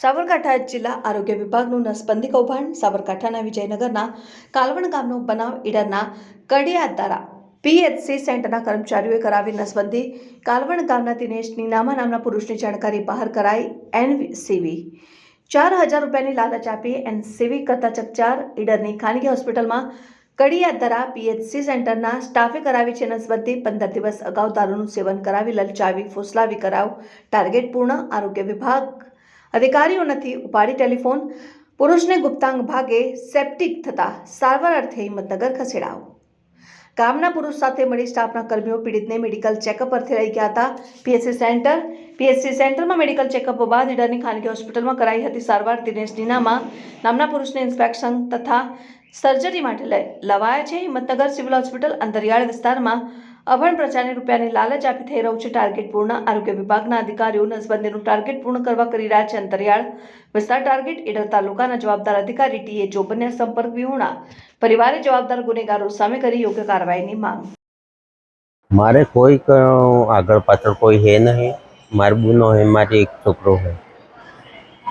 સાબરકાંઠા જિલ્લા આરોગ્ય વિભાગનું નસબંધી કૌભાંડ સાબરકાંઠાના વિજયનગરના કાલવણ ગામનો બનાવ ઈડરના કડિયા દ્વારા પીએચસી સેન્ટરના કર્મચારીઓએ કરાવી નસબંધી. કાલવણ ગામના દિનેશ નીનામા નામના પુરુષની જાણકારી બહાર કરાઈ એનસીવી. ચાર હજાર રૂપિયાની લાલચ આપી એનસીવી કરતા ચકચાર. ઈડરની ખાનગી હોસ્પિટલમાં કડિયાદરા પીએચસી સેન્ટરના સ્ટાફે કરાવી છે નસબંધી. પંદર દિવસ અગાઉ દારૂનું સેવન કરાવી, લલચાવી, ફોસલાવી કરાવ. ટાર્ગેટ પૂર્ણ. આરોગ્ય વિભાગ અધિકારીઓ નથી, ઉપાડી ટેલિફોન. પુરુષને ગુપ્તાંગ ભાગે સેપ્ટિક થતા સારવાર અર્થે હિંમતનગર ખસેડાવો ગામના પુરુષ સાથે મળી સ્ટાફના કર્મીઓ પીડિતને મેડિકલ ચેકઅપ અર્થે લઈ ગયા હતા. પીએસસી સેન્ટર પીએસસી સેન્ટરમાં મેડિકલ ચેકઅપ બાદ ઈડરની ખાનગી હોસ્પિટલમાં કરાઈ હતી સારવાર. દિનેશ નીનામાં નામના પુરુષને ઇન્સ્પેક્શન તથા સર્જરી માટે લવાયા છે. હિંમતનગર સિવિલ હોસ્પિટલ અંતરિયાળ વિસ્તારમાં અભણ પ્રચારની રૂપિયાની લાલચ આપી થઈ રહ્યું છે ટાર્ગેટ પૂર્ણ. આરોગ્ય વિભાગના અધિકારીઓ નસબંધીનું ટાર્ગેટ પૂર્ણ કરવા કરી રહ્યા છે અંતરિયાળ. વિસ્તાર ટાર્ગેટ ઈડર તાલુકાના જવાબદાર અધિકારી ટીએ જોબન્યા સંપર્ક વિહોણા. પરિવારે જવાબદાર ગુનેગારો સામે કરી યોગ્ય કાર્યવાહીની માંગ. મારે કોઈ આગળ પાછળ કોઈ હે નહીં. મારો બુનો હે, મારી એક છોકરો હે.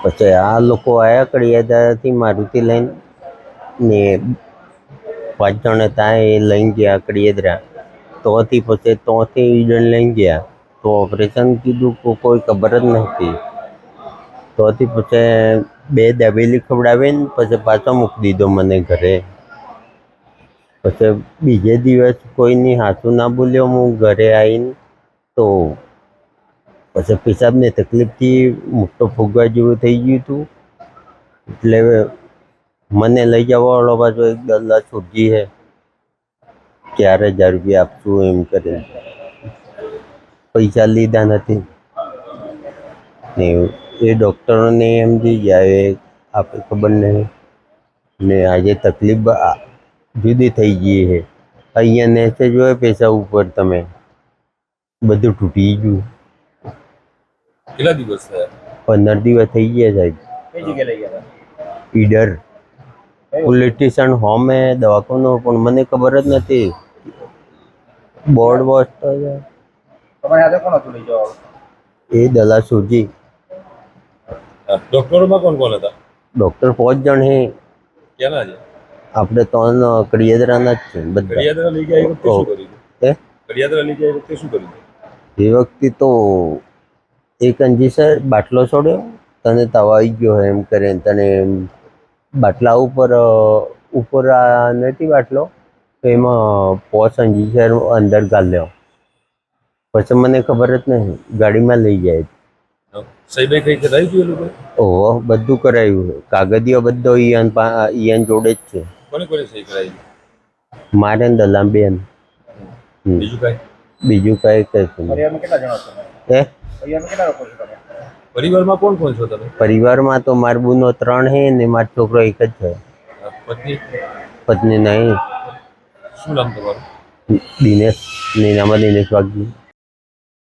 પછી આ લોકો આયા કડિયાદાથી મારુતિ લઈને ને પાંચ જણ હતા એ લઈને ગયા કડિયાદરા. તોથી પછી તોથી ઈડન લઈને ગયા. તો ઓપરેશન કીધું કો- કોઈ ખબર જ નહોતી. તોથી પછી બે દાબેલી ખવડાવીને પછી પાછો મૂકી દીધો મને ઘરે. પછી બીજે દિવસ કોઈની હાથું ના બોલ્યો, હું ઘરે આવીને તો પછી પેશાબની તકલીફથી મોટો ફુગવા જેવું થઈ ગયું હતું. એટલે મને લઈ જવાવાળો પાછો એક દલ્લા છૂટી છે ચાર હજાર રૂપિયા આપશું એમ કરીને. પૈસા લીધા નથી. ને એ ડૉક્ટરોને એમ જઈ ગયા એ આપણે ખબર નહીં. ને આજે તકલીફ જુદી થઈ ગઈ છે. અહીંયા નેસે જોયે પૈસા ઉપર તમે. બધું તૂટી ગયું. કેટલા દિવસ થયા? પંદર દિવસ થઈ ગયા સાહેબ. ઈડર. પોલીસ સ્ટેશન હોમે દવાખાનો પણ મને ખબર જ નથી. બોર્ડ વોચ તો છે. તમારે આજે કોણ હતું લઈ જવા એ દલા સુરજી. ડોક્ટરોમાં કોણ કોણ હતા? ડોક્ટર પાંચ જણ હે. કેના છે? આપણે ત્રણ કડિયાદરાના જ છે બધા. કડિયાદરા લઈ ગયા એ વખતે શું કર્યું હે? કડિયાદરા લઈ ગયા એ વખતે શું કર્યું એ વખતે તો એક અંજી સર બાટલો છોડ્યો. તને તાવ આવી ગયો એમ કરીને. તને બાટલા ઉપર ઉપર આ નથી બાટલો? તો એમાં પોસ અંજી સર અંદર ગાલ્યો પછી મને ખબર જ નહીં ગાડીમાં લઈ જાય. સહીભાઈ કઈ કરાવી એ લોકો ઓહો બધું કરાયું. કાગળિયો બધો ઈયન ઈયન જોડે જ છે. કોને કોને સહી કરાવી મારે દલામ બેન બીજું કઈ? બીજું કાંઈ કશું પરિવારમાં કેટલા જણા છો હે? પરિવારમાં કેટલા લોકો છો તમે? પરિવારમાં કોણ કોણ છો તમે? પરિવારમાં તો માર બુનો ત્રણ હે ને મારો છોકરો એક જ છે. પત્ની? પત્ની નહીં. શું નામ તમારું? દિનેશ નીનામાં દિનેશ વાઘજી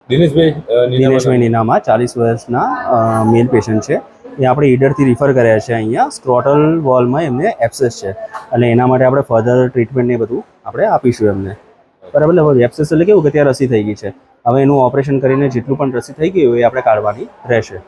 દિનેશભાઈ દિનેશભાઈ નીનામાં ચાલીસ વર્ષના મેલ પેશન્ટ છે. એ આપણે ઈડરથી રિફર કર્યા છે અહીંયા. સ્ક્રોટલ વોલમાં એમને એપ્સેસ છે. અને એના માટે આપણે ફર્ધર ટ્રીટમેન્ટ ને બધું આપણે આપીશું એમને. બરાબર હવે એપ્સેસ એટલે કેવું કે ત્યાં રસી થઈ ગઈ છે. હવે એનું ઓપરેશન કરીને જેટલું પણ રસી થઈ ગઈ એ આપણે કાઢવાની રહેશે.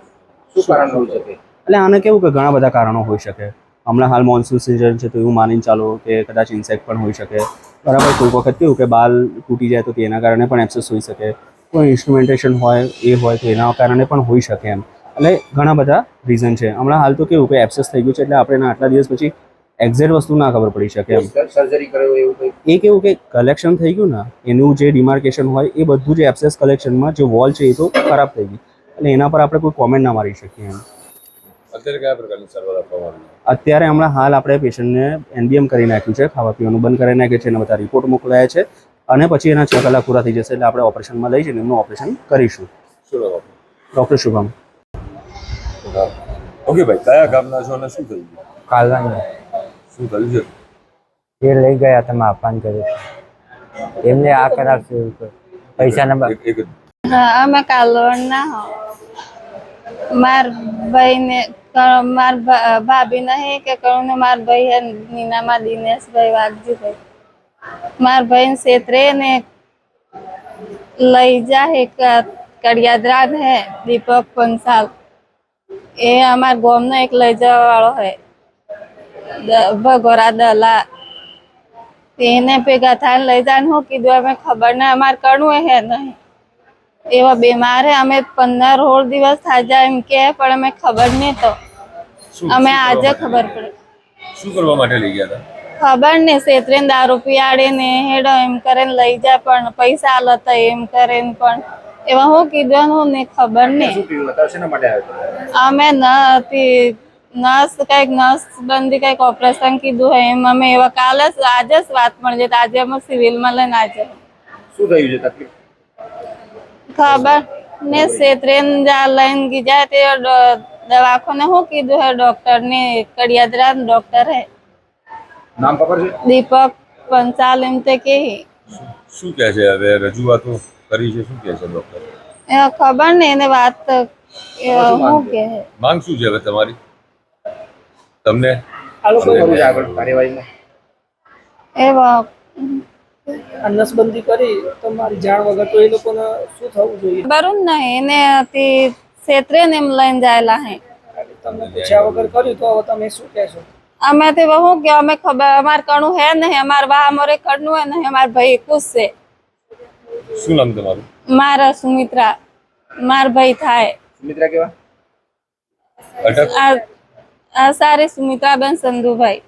શું કારણ હોઈ શકે? એટલે આને કેવું કે ઘણા બધા કારણો હોઈ શકે. હમણાં હાલ મોન્સૂન સિઝન છે તો એવું માનીને ચાલો કે કદાચ ઇન્સેક્ટ પણ હોઈ શકે. બરાબર કોઈ વખત કેવું કે બાલ તૂટી જાય તો તેના કારણે પણ એપ્સેસ હોઈ શકે. કોઈ ઇન્સ્ટ્રુમેન્ટેશન હોય એ હોય તો એના કારણે પણ હોઈ શકે એમ. એટલે ઘણા બધા રીઝન છે. હમણાં હાલ તો કેવું કે એબ્સેસ થઈ ગયું છે એટલે આપણે આટલા દિવસ પછી એક્ઝેક્ટ વસ્તુ ના ખબર પડી શકે એમ. સર્જરી એવું એ કેવું કે કલેક્શન થઈ ગયું ને એનું જે ડિમાર્કેશન હોય એ બધું જે એપ્સેસ કલેક્શનમાં જે વોલ છે એ તો ખરાબ થઈ ગઈ એટલે એના પર આપણે કોઈ કોમેન્ટ ના મારી શકીએ એમ. અત્યારે કયા પ્રકારની સારવાર આપવામાં આવી અત્યારે હમણાં હાલ આપણે પેશન્ટને એનબીએમ કરી નાખ્યું છે ખાવા પીવાનું બંધ કરી નાખ્યું છે અને બધા રિપોર્ટ મોકલાયા છે અને પછી એના છ કલાક પૂરા થઈ જશે એટલે આપણે ઓપરેશનમાં લઈ જઈને એમનું ઓપરેશન કરીશું. શું ડૉક્ટર શુભમ. ઓકે ભાઈ કયા ગામના છો અને શું થયું? કાલવાના શું થયું છે? એ લઈ ગયા તમે આપવાનું કર્યું એમને આ કરાવશે પૈસા એક હા અમે કાલોડ ના માર ભાઈ ને માર ભાભી નહીં કે કરું ને માર ભાઈ નીનામાં દિનેશભાઈ વાઘજીભાઈ માર ભાઈ છેતરે ને લઈ જા હે ક- કડિયાદરા હે, દીપક પંસાલ. એ અમાર ગામનો એક લઈ જવા વાળો હે ભગોરા દલા. તેને ભેગા થાય લઈ જાય હું કીધું અમે ખબર ને અમારે કરવું હે નહીં. એવા બીમાર હે અમે પંદર સોળ દિવસ થાજા એમ કે પણ અમે ખબર નહીં તો. અમે આજે ખબર પડી. શું કરવા માટે લઈ ગયા હતા? ખબર ને શેત્રે દારૂ પીવાડે ને હેડો એમ કરીને લઈ જાય પણ પૈસા લતા એમ કરે પણ. એવા હું કીધું હું ને ખબર નહીં અમે ન હતી નસ કંઈક નસ બંધી કંઈક ઓપરેશન કીધું હોય એમ. અમે એવા કાલે જ આજે જ વાત મળી જાય આજે અમે સિવિલમાં લઈને આજે. શું થયું છે તકલીફ? ખબર ને શેત્રે જા લઈને ગઈ જાય તે દવાખાને શું કીધું હે ડોક્ટર ને કડિયાદરા ડોક્ટર હે. નામ ખબર છે? દીપક પંચાલ એમ તે કે શું કહે છે હવે રજૂઆતો કરી છે શું કહે છે ડોક્ટર? એ ખબર ને એને વાત હું કે માંગ શું છે હવે તમારી? તમને? શું કરવું છે આગળ કાર્યવાહીમાં? એવા આ નસબંધી કરી તમારી જાણ વગર તો એ લોકોને શું થવું જોઈએ? બરું ને એને તે ક્ષેત્રે ને એમ લઈને જાયેલા હે. તમને પૂછ્યા વગર કર્યું તો હવે તમે શું કહેશો? અમે તે બહુ કે અમે ખબર અમાર કણું હે નહીં અમાર વાહ અમારે કણું હે નહીં અમાર ભાઈ ખુશ છે. શું નામ તમારું? મારા સુમિત્રા માર ભાઈ થાય. સુમિત્રા કેવા? અટક આ આ સુમિત્રા સુમિત્રાબેન સંધુભાઈ.